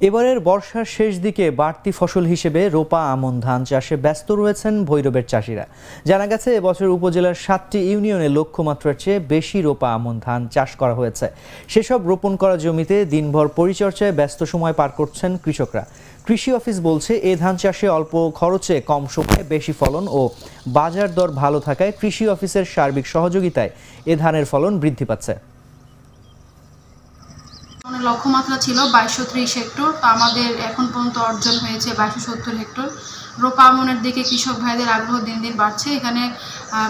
এবারের বর্ষার শেষ দিকে বাড়তি ফসল হিসেবে রোপা, আমন, ধান চাষে ব্যস্ত রয়েছেন ভৈরবের চাষিরা। জানা গেছে, এবছর উপজেলার সাতটি ইউনিয়নে লক্ষ্যমাত্রার চেয়ে বেশি রোপা, আমন, ধান চাষ করা হয়েছে। সেসব রোপণ করা জমিতে দিনভর পরিচর্যায় ব্যস্ত সময় পার করছেন কৃষকরা। কৃষি অফিস বলছে, এ ধান চাষে অল্প খরচে কম সময়ে বেশি ফলন ও বাজার দর ভালো থাকায় কৃষি অফিসের সার্বিক সহযোগিতায় এ ধানের ফলন বৃদ্ধি পাচ্ছে। লক্ষ্যমাত্রা ছিল বাইশশো ত্রিশ হেক্টর। তো আমাদের এখন পর্যন্ত অর্জন হয়েছে বাইশশো সত্তর হেক্টর। রোপা আমনের দিকে কৃষক ভাইদের আগ্রহ দিন দিন বাড়ছে। এখানে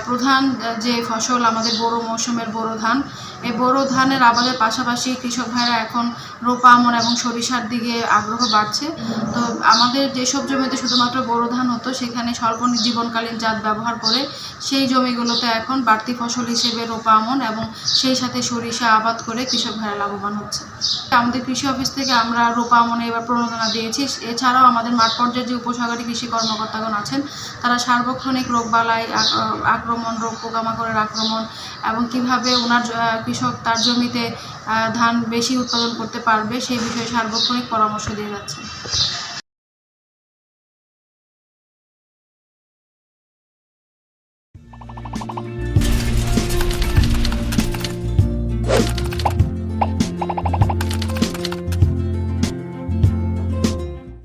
প্রধান যে ফসল আমাদের বোরো মৌসুমের বোরো ধান, এই বোরো ধানের আবাদের পাশাপাশি কৃষক ভাইরা এখন রোপা আমন এবং সরিষার দিকে আগ্রহ বাড়ছে। তো আমাদের যেসব জমিতে শুধুমাত্র বোরো ধান হতো, সেখানে স্বল্প জীবনকালীন জাত ব্যবহার করে সেই জমিগুলোতে এখন বাড়তি ফসল হিসেবে রোপা আমন এবং সেই সাথে সরিষা আবাদ করে কৃষক ভাইরা লাভবান হচ্ছে। আমাদের কৃষি অফিস থেকে আমরা রোপা আমনে এবার প্রণোদনা দিয়েছি। এছাড়াও আমাদের মাঠ পর্যায়ে যে উপসাগরী কৃষি কর্মকর্তাগণ আছেন, তারা সার্বক্ষণিক রোগবালাই আক- আক্রমণ, রোগ পোকামাকড়ের আক্রমণ এবং কীভাবে ওনার কৃষক তার জমিতে ধান বেশি উৎপাদন করতে পারবে সেই বিষয়ে সার্বক্ষণিক পরামর্শ দিয়ে যাচ্ছে